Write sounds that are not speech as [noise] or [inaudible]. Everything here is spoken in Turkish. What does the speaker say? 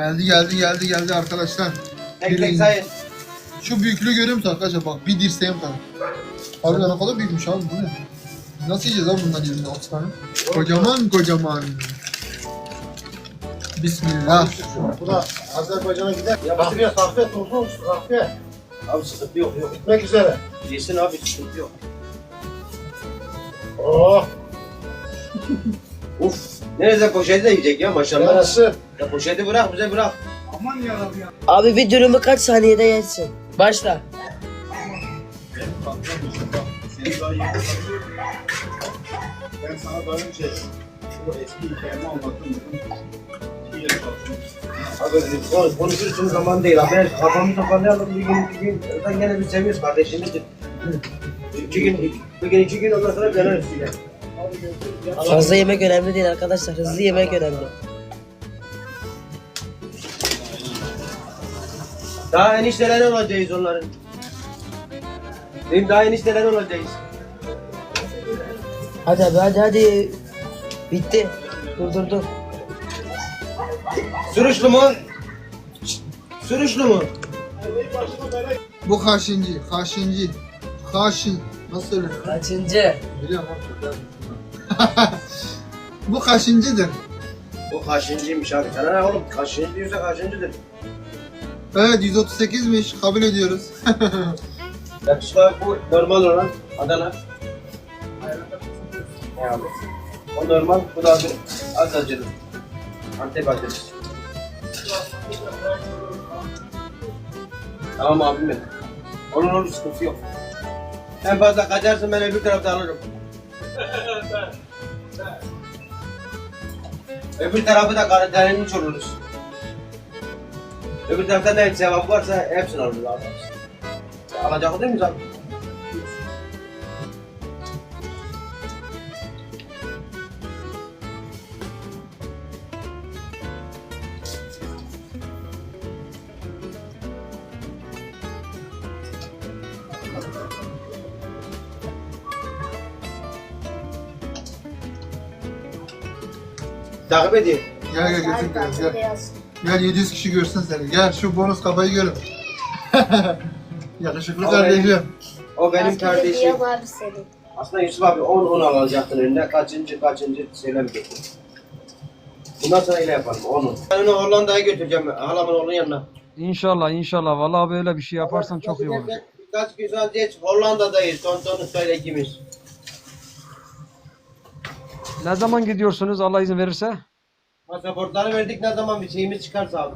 Geldi geldi geldi geldi arkadaşlar. Tek tek sayın. Şu büyüklüğü görüyor musun arkadaşlar? Bak bir dirseğim kadar. Harbiden ne kadar büyükmüş abi bu ne? Biz Nasıl yiyeceğiz abi bundan yerinde 30 tane? Kocaman kocaman. Bismillah. Bu da Azerbaycan'a gider. Ya batırıyor kahve tozlu olsun kahve. Abi sıkıntı yok yok. Gitmek üzere. Yesin abi sıkıntı yok. Oh. [laughs] Uf. Nerede poşeti de yiyecek ya maşallah. Neresi? Ya poşeti bırak bize bırak. Abi bir dürümü kaç saniyede yersin? Başla. Ben sana daha önce bu eski hikayemi anlattım. Abi konuş, konuşursun zaman değil abi. Kafamı toparlayalım bir gün iki gün. Zaten gene biz seviyoruz kardeşimizdir. İki gün, bir gün iki gün ondan sonra döneriz yine. Fazla yemek önemli değil arkadaşlar. Hızlı yemek önemli. Daha enişteler olacağız onların. Benim daha enişteler olacağız. Hadi abi hadi hadi. Bitti. Dur dur dur. Sürüşlü mu? Sürüşlü mu? Bu kaşıncı, kaşıncı, kaşın. Nasıl söylenir? Kaçıncı? Biliyorum. Bu kaşıncıdır. O kaçıncıymış abi. Sana ne oğlum? Kaçıncı diyorsa kaçıncıdır. Evet 138'miş. Kabul ediyoruz. [laughs] Yakışıklı abi bu normal olan Adana. Yani. O normal, bu da bir az acılı. Antep acılı. Tamam abim benim. Onun onun sıkıntı yok. En fazla kaçarsın ben öbür tarafta alırım. [laughs] öbür tarafı da karantinlenmiş oluruz. Öbür tarafta ne sevap varsa hepsini alırız abi. Alacak değil miyiz abi? Takip edeyim. Gel gel götür gel. Gel. Gel 700 kişi görsün seni. Gel şu bonus kafayı görün. [laughs] Yakışıklı Abi. kardeşim. O benim kardeşim. Senin. Aslında Yusuf abi 10 10 alacaktın önüne. Kaçıncı kaçıncı söylemeyecektin. Bundan sonra öyle yapalım 10 Ben onu Hollanda'ya götüreceğim halamın oğlunun yanına. İnşallah inşallah. Vallahi böyle bir şey yaparsan çok iyi olur. Birkaç gün sonra geç Hollanda'dayız. Tontonu söyle ikimiz. Ne zaman gidiyorsunuz Allah izin verirse? Pasaportları verdik ne zaman bir şeyimiz çıkarsa abi.